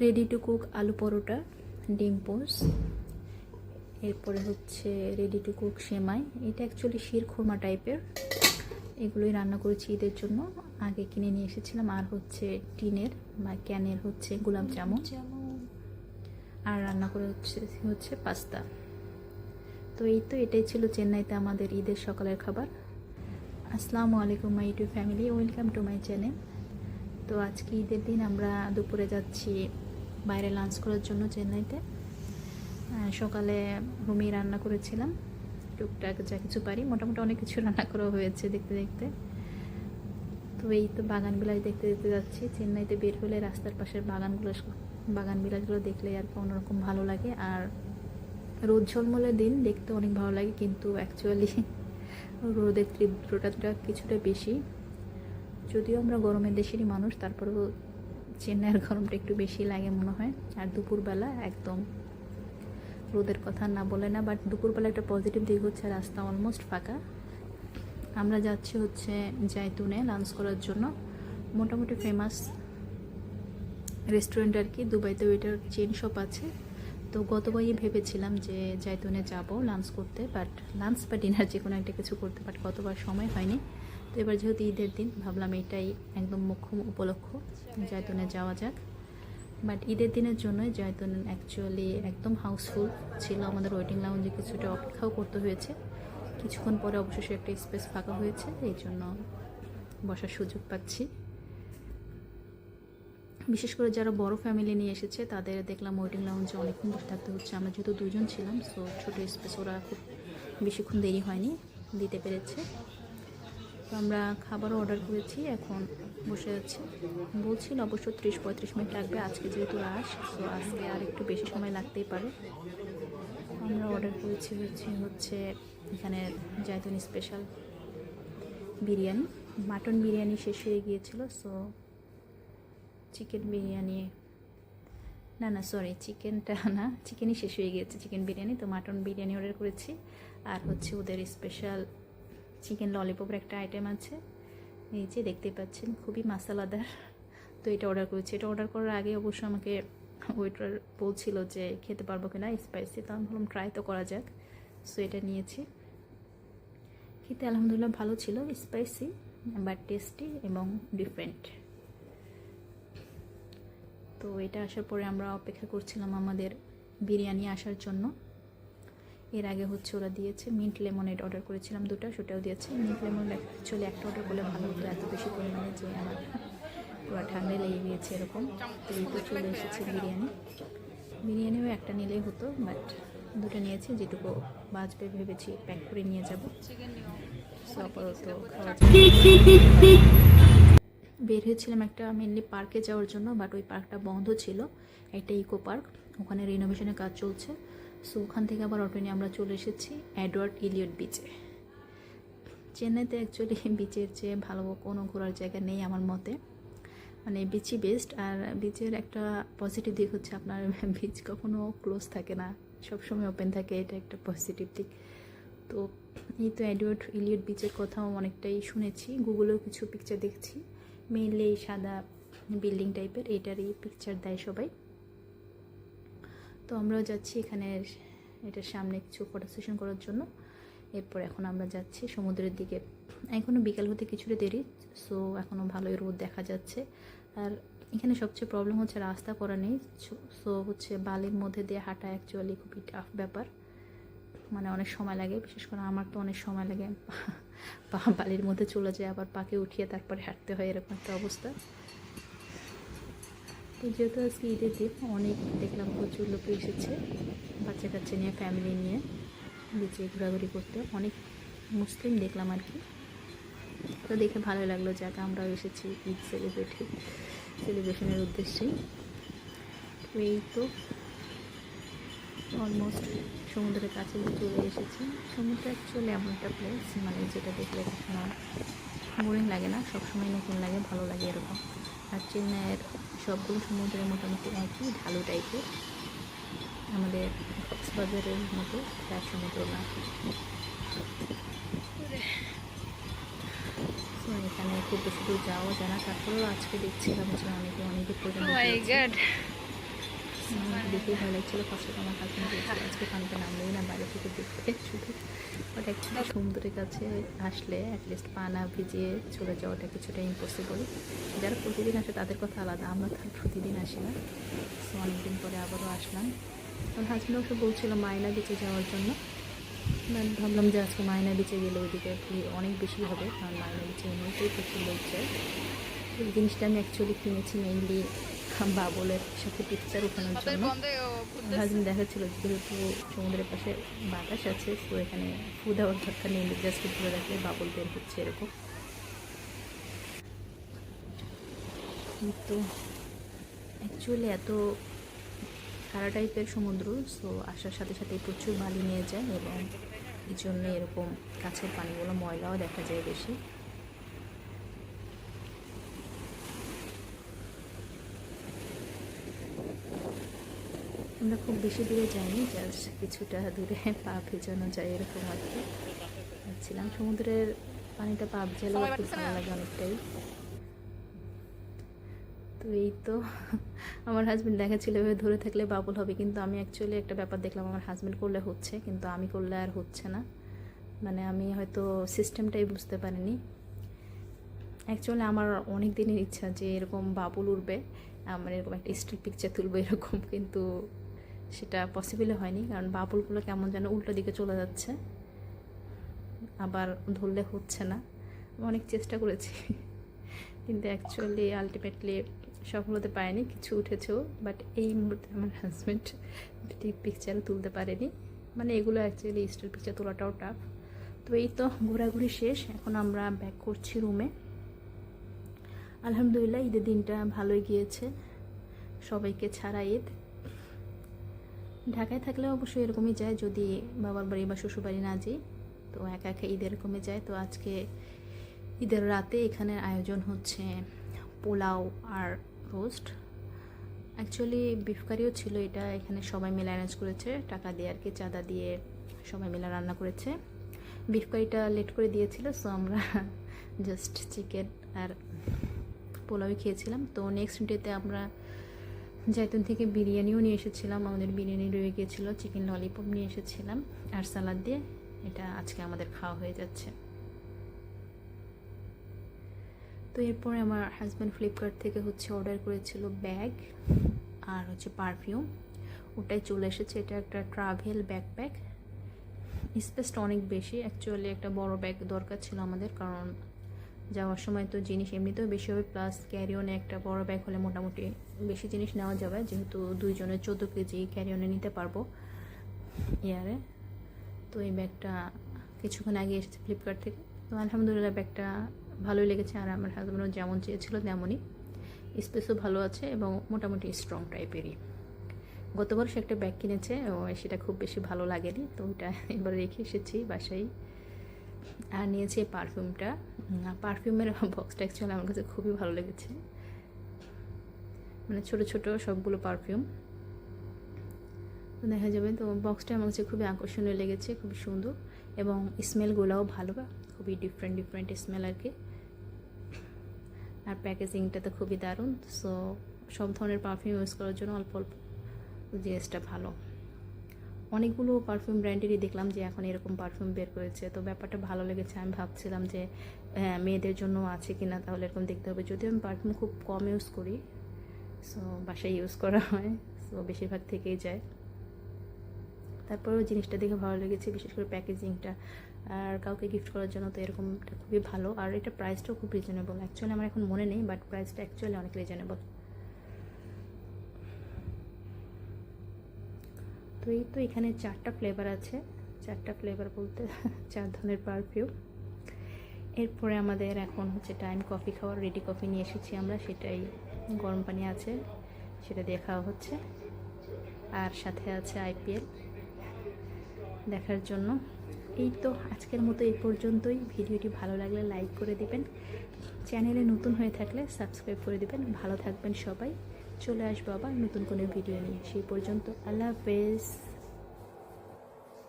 Ready to cook আলু পরোটা ডিম পোস এরপরে হচ্ছে রেডি টু কুক সেমাই। এটা অ্যাকচুয়ালি শির খোরমা টাইপের এগুলোই রান্না করেছি ঈদের জন্য। আগে কিনে নিয়ে এসেছিলাম আর হচ্ছে টিনের বা ক্যানের হচ্ছে গোলাপ জামুন। আর রান্না করে হচ্ছে হচ্ছে পাস্তা। তো এই তো এটাই ছিল চেন্নাইতে আমাদের ঈদের সকালের খাবার। আসসালামু আলাইকুম my YouTube family welcome to my channel তো আজকে ঈদের দিন আমরা দুপুরে যাচ্ছি বাইরে লাঞ্চ করার জন্য চেন্নাইতে। সকালে রুমি রান্না করেছিলাম। টুকটাক যা কিছু পারি, মোটামুটি অনেক কিছু রান্না করা হয়েছে দেখতে দেখতে। তো এই তো বাগান বিলাস দেখতে দেখতে যাচ্ছি। চেন্নাইতে বের হলে রাস্তার পাশের বাগানগুলো বাগান বিলাসগুলো দেখলে আর কি অন্যরকম ভালো লাগে। আর রোদ ঝলমলের দিন, দেখতে অনেক ভালো লাগে, কিন্তু অ্যাকচুয়ালি রোদের তীব্রতাটা কিছুটা বেশি। যদিও আমরা গরমের দেশেরই মানুষ, তারপরেও চেন্নাইয়ের গরমটা একটু বেশি লাগে মনে হয়। আর দুপুরবেলা একদম রোদের কথা না বলে না বাট দুপুরবেলা একটা পজিটিভ দিক হচ্ছে রাস্তা অলমোস্ট ফাঁকা। আমরা যাচ্ছি হচ্ছে জায়তুনে লাঞ্চ করার জন্য। মোটামুটি ফেমাস রেস্টুরেন্ট আর কি দুবাইতেও এটার চেন শপ আছে। তো গতবারই ভেবেছিলাম যে জায়তুনে যাব লাঞ্চ করতে বাট লাঞ্চ বা ডিনার যে কোনো একটা কিছু করতে বাট গতবার সময় হয়নি। তো এবার যেহেতু ঈদের দিন, ভাবলাম এটাই একদম মুখ্য উপলক্ষ জাইতুনে যাওয়া যাক। বাট ঈদের দিনের জন্যই জয়তুন অ্যাকচুয়ালি একদম হাউসফুল ছিল। আমাদের ওয়েটিং লাউঞ্জে কিছুটা অপেক্ষাও করতে হয়েছে। কিছুক্ষণ পরে অবশেষে একটা স্পেস ফাঁকা হয়েছে, এই জন্য বসার সুযোগ পাচ্ছি। বিশেষ করে যারা বড় ফ্যামিলি নিয়ে এসেছে, তাদের দেখলাম ওয়েটিং লাউঞ্জে অনেকক্ষণ বসে থাকতে হচ্ছে। আমরা যেহেতু দুজন ছিলাম সো ছোটো স্পেস ওরা খুব বেশিক্ষণ দেরি হয়নি, দিতে পেরেছে। তো আমরা খাবারও অর্ডার করেছি, এখন বসে আছি। বলছিল অবশ্য ত্রিশ পঁয়ত্রিশ মিনিট লাগবে, আজকে যেহেতু রাস তো আজকে আর একটু বেশি সময় লাগতেই পারে। আমরা অর্ডার করেছি হচ্ছে হচ্ছে এখানে জায়তুন স্পেশাল বিরিয়ানি। মাটন বিরিয়ানি শেষ হয়ে গিয়েছিল সো চিকেন বিরিয়ানি, না না সরি চিকেনটা না চিকেনই শেষ হয়ে গিয়েছে চিকেন বিরিয়ানি। তো মাটন বিরিয়ানি অর্ডার করেছি, আর হচ্ছে ওদের স্পেশাল চিকেন ললিপপের একটা আইটেম আছে। এই যে দেখতেই পাচ্ছেন, খুবই মশলাদার। তো এটা অর্ডার করেছি। এটা অর্ডার করার আগে অবশ্য আমাকে ওয়েটার বলছিল যে খেতে পারব কিনা স্পাইসি তো আমি ভাবলাম ট্রাই তো করা যাক। সো এটা নিয়েছি। খেতে আলহামদুলিল্লাহ ভালো ছিল স্পাইসি বাট টেস্টি এবং ডিফারেন্ট তো এটা আসার পরে আমরা অপেক্ষা করছিলাম আমাদের বিরিয়ানি আসার জন্য। এর আগে হচ্ছে ওরা দিয়েছে। মিন্ট লেমনেড অর্ডার করেছিলাম দুটো, সেটাও দিয়েছে। মিন্ট লেমন অ্যাকচুয়ালি একটা অর্ডার করলে ভালো হতো, এত বেশি পরিমাণে যে আমার পুরো ঠান্ডায় লেগে গিয়েছে এরকম। তো এই চলে এসেছে বিরিয়ানি। বিরিয়ানিও একটা নিলেই হতো বাট দুটো নিয়েছি, যেটুকু বাঁচবে ভেবেছি প্যাক করে নিয়ে যাব। বের হয়েছিলাম একটা মেনলি পার্কে যাওয়ার জন্য বাট ওই পার্কটা বন্ধ ছিল, একটা ইকো পার্ক ওখানে রিনোভেশনের কাজ চলছে। সো ওখান থেকে আবার অটো নিয়ে আমরা চলে এসেছি অ্যাডওয়ার্ড ইলিয়ট বিচে চেন্নাইতে অ্যাকচুয়ালি বিচের চেয়ে ভালো কোনো ঘোরার জায়গা নেই আমার মতে। মানে বিচই বেস্ট আর বিচের একটা পজিটিভ দিক হচ্ছে আপনার বিচ কখনো ক্লোজ থাকে না। সবসময় ওপেন থাকে, এটা একটা পজিটিভ দিক। তো এই তো অ্যাডওয়ার্ড ইলিয়ট বিচের কথাও অনেকটাই শুনেছি। গুগলেও কিছু পিকচার দেখছি। মেইনলি সাদা বিল্ডিং টাইপের এটারই পিকচার দেয় সবাই। তো আমরাও যাচ্ছি এখানে এটার সামনে কিছু ফটো সেশন করার জন্য। এরপর এখন আমরা যাচ্ছি সমুদ্রের দিকে। এখনও বিকাল হতে কিছুটা দেরি সো এখনও ভালোই রোদ দেখা যাচ্ছে। আর এখানে সবচেয়ে প্রবলেম হচ্ছে রাস্তা করা নেই সো হচ্ছে বালির মধ্যে দিয়ে হাঁটা অ্যাকচুয়ালি খুবই টাফ ব্যাপার। মানে অনেক সময় লাগে, বিশেষ করে আমার তো অনেক সময় লাগে। বালির মধ্যে চলে যায়, আবার পাকে উঠিয়ে তারপরে হাঁটতে হয়, এরকম একটা অবস্থা। তো যেহেতু আজকে ঈদের দিন অনেক দেখলাম প্রচুর লোক এসেছে বাচ্চা কাচ্চা নিয়ে ফ্যামিলি নিয়ে, বিচে ঘোরাঘুরি করতে। অনেক মুসলিম দেখলাম আর কি। তো দেখে ভালো লাগল যাক আমরাও এসেছি ঈদ সেলিব্রেটি সেলিব্রেশনের উদ্দেশ্যেই তো এই তো অলমোস্ট সমুদ্রের কাছে চলে এসেছি। সমুদ্র অ্যাকচুয়ালি এমন একটা প্লেস মানে যেটা দেখলে কখনো বোরিং লাগে না, সবসময় নতুন লাগে, ভালো লাগে এরকম। আর চেন্নাইয়ের সবগুলো সমুদ্রের মোটামুটি একই ঢালু টাইপের আমাদের কক্সবাজারের মতো তার সমুদ্র না। এখানে খুব বেশি দূর যাওয়া যায় না। তারপরেও আজকে দেখছিলাম যে অনেকে অনেকে পর্যন্ত Oh my গিয়েছে। god. আমার দেখেই ভালো লাগছিল। ফার্স্টে আমার হাজব্যান্ড আজকে পানিতে নামলেই না, বাইরে থেকে দেখতে শুধু বাট অ্যাকচুয়ালি সমুদ্রের কাছে আসলে অ্যাটলিস্ট পা না ভিজিয়ে চলে যাওয়াটা কিছুটা ইম্পসিবল যারা প্রতিদিন আসে তাদের কথা আলাদা, আমরা তো প্রতিদিন আসি না। সো অনেকদিন পরে আবারও আসলাম। আমার হাজব্যান্ড অবশ্য বলছিল মায়না বিচে যাওয়ার জন্য। ভাবলাম যে আজকে মায়না বিচে গেলে ওইদিকে অনেক বেশি হবে, কারণ মায়না বিচে এমনিতেই প্রচুর লোক যায়। এই জিনিসটা আমি অ্যাকচুয়ালি কিনেছি মেইনলি বাবলের সাথে পিকচার ওঠানোর জন্য। হাজবেন্ড দেখাচ্ছিল যেহেতু সমুদ্রের পাশে বাতাস আছে তো এখানে ফু দেওয়ার দরকার নেই জাস্ট ধরে রাখলে বাবল বের হচ্ছে এরকম। কিন্তু অ্যাকচুয়ালি এত খারা টাইপের সমুদ্র সো আসার সাথে সাথে প্রচুর বালি নিয়ে যায় এবং এই জন্য এরকম কাছের পানিগুলো ময়লাও দেখা যায় বেশি। আমরা খুব বেশি দূরে যাইনি জাস্ট কিছুটা দূরে পা ভেজানো যায় এরকম আর কি। ছিলাম সমুদ্রের পানিটা পা ভেজালেও খুব ভালো লাগে অনেকটাই। তো এই তো আমার হাজব্যান্ড দেখাচ্ছিল এভাবে ধরে থাকলে বাবল হবে কিন্তু আমি অ্যাকচুয়ালি একটা ব্যাপার দেখলাম আমার হাজব্যান্ড করলে হচ্ছে কিন্তু আমি করলে আর হচ্ছে না। মানে আমি হয়তো সিস্টেমটাই বুঝতে পারিনি। অ্যাকচুয়ালি আমার অনেক দিনের ইচ্ছা যে এরকম বাবুল উঠবে আমার এরকম একটা স্টিল পিকচার তুলবো এরকম কিন্তু সেটা পসিবল হয়নি, কারণ বাবুলগুলো কেমন যেন উল্টো দিকে চলে যাচ্ছে। আবার ধরলে হচ্ছে না। অনেক চেষ্টা করেছি, কিন্তু অ্যাকচুয়ালি আলটিমেটলি সফল হতে পারেনি কিছু উঠেছেও বাট এই মুহূর্তে আমার হাজব্যান্ড ঠিক পিকচার তুলতে পারেনি। মানে এগুলো অ্যাকচুয়ালি স্টিল পিকচার তোলাটাও টাফ তো এই তো ঘোরাঘুরি শেষ, এখন আমরা ব্যাক করছি রুমে আলহামদুলিল্লাহ, ঈদের দিনটা ভালোই গিয়েছে। সবাইকে ছাড়া ঈদ। ঢাকায় থাকলে অবশ্যই এরকমই যায় যদি বাবার বাড়ি বা শ্বশুর বাড়ি না যাই। তো একা একা ঈদ এরকমই যায়। তো আজকে ঈদের রাতে এখানে আয়োজন হচ্ছে পোলাও আর রোস্ট। অ্যাকচুয়ালি বিফ কারিও ছিল এটা, এখানে সবাই মিলে অ্যারেঞ্জ করেছে। টাকা দিয়ে আর কি, চাঁদা দিয়ে সবাই মিলে রান্না করেছে। বিফ কারিটা লেট করে দিয়েছিল সো আমরা জাস্ট চিকেন আর পোলাওই খেয়েছিলাম। তো নেক্সট ডেতে আমরা জাইতুন থেকে বিরিয়ানিও নিয়ে এসেছিলাম। আমাদের বিরিয়ানি রয়ে গিয়েছিল, চিকেন ললিপপ নিয়ে এসেছিলাম আর সালাদ দিয়ে এটা আজকে আমাদের খাওয়া হয়ে যাচ্ছে। তো এরপরে আমার হাজব্যান্ড ফ্লিপকার্ট থেকে হচ্ছে অর্ডার করেছিল ব্যাগ আর হচ্ছে পারফিউম ওটাই চলে এসেছে। এটা একটা ট্রাভেল ব্যাকপ্যাক স্পেসটা অনেক বেশি। অ্যাকচুয়ালি একটা বড় ব্যাগ দরকার ছিল আমাদের, কারণ যাওয়ার সময় তো জিনিস এমনিতেও বেশি হবে প্লাস ক্যারিওনে একটা বড় ব্যাগ হলে মোটামুটি বেশি জিনিস নেওয়া যাবে, যেহেতু দুইজনের চোদ্দ কেজি ক্যারিওনে নিতে পারব ইয়ারে তো এই ব্যাগটা কিছুক্ষণ আগে এসেছে ফ্লিপকার্ট থেকে। তো আলহামদুলিল্লাহ ব্যাগটা ভালোই লেগেছে আর আমার হাজব্যান্ডও যেমন চেয়েছিল তেমনই। স্পেসও ভালো আছে এবং মোটামুটি স্ট্রং টাইপেরই গতবার সে একটা ব্যাগ কিনেছে, ও সেটা খুব বেশি ভালো লাগেনি, তো ওইটা এবার রেখে এসেছি বাসায়। আর নিয়েছি পারফিউমটা। পারফিউমের বক্সটা অ্যাকচুয়ালি আমার কাছে খুবই ভালো লেগেছে। মানে ছোট ছোট সবগুলো পারফিউম। দেখা যাবে, তো বক্সটা আমার কাছে খুবই আকর্ষণীয় লেগেছে, খুবই সুন্দর এবং স্মেলগুলোও ভালো বা খুবই ডিফারেন্ট ডিফারেন্ট স্মেল আর কি। আর প্যাকেজিংটা তো খুবই দারুণ সো সব ধরনের পারফিউম ইউজ করার জন্য অল্প অল্প জিনিসটা ভালো। অনেকগুলো পারফিউম ব্র্যান্ডেরই দেখলাম যে এখন এরকম পারফিউম বের করেছে। তো ব্যাপারটা ভালো লেগেছে। আমি ভাবছিলাম যে হ্যাঁ, মেয়েদের জন্য আছে কি না তাহলে এরকম দেখতে হবে। যদিও আমি পারফিউম খুব কম ইউজ করি সো বাসায় ইউজ করা হয় সো বেশিরভাগ থেকেই যায়। তারপরেও জিনিসটা দেখে ভালো লেগেছে বিশেষ করে প্যাকেজিংটা আর কাউকে গিফট করার জন্য তো এরকমটা খুবই ভালো। আর এটা প্রাইসটাও খুব রিজনেবল অ্যাকচুয়ালি আমার এখন মনে নেই বাট প্রাইসটা অ্যাকচুয়ালি অনেক রিজনেবল তো এই তো এখানে চারটা ফ্লেভার আছে। চারটা ফ্লেভার বলতে চার ধরনের পারফিউম এরপরে আমাদের এখন হচ্ছে টাইম কফি খাওয়ার রেডি কফি নিয়ে এসেছি আমরা, সেটাই গরম পানি আছে, সেটা খাওয়া হচ্ছে। আর সাথে আছে আইপিএল দেখার জন্য। এই তো আজকের মতো এই পর্যন্তই। ভিডিওটি ভালো লাগলে লাইক করে দিবেন। চ্যানেলে নতুন হয়ে থাকলে সাবস্ক্রাইব করে দিবেন। ভালো থাকবেন সবাই। চলে আসব আবার নতুন কোনো ভিডিও নিয়ে। সেই পর্যন্ত আল্লাহ হাফেজ।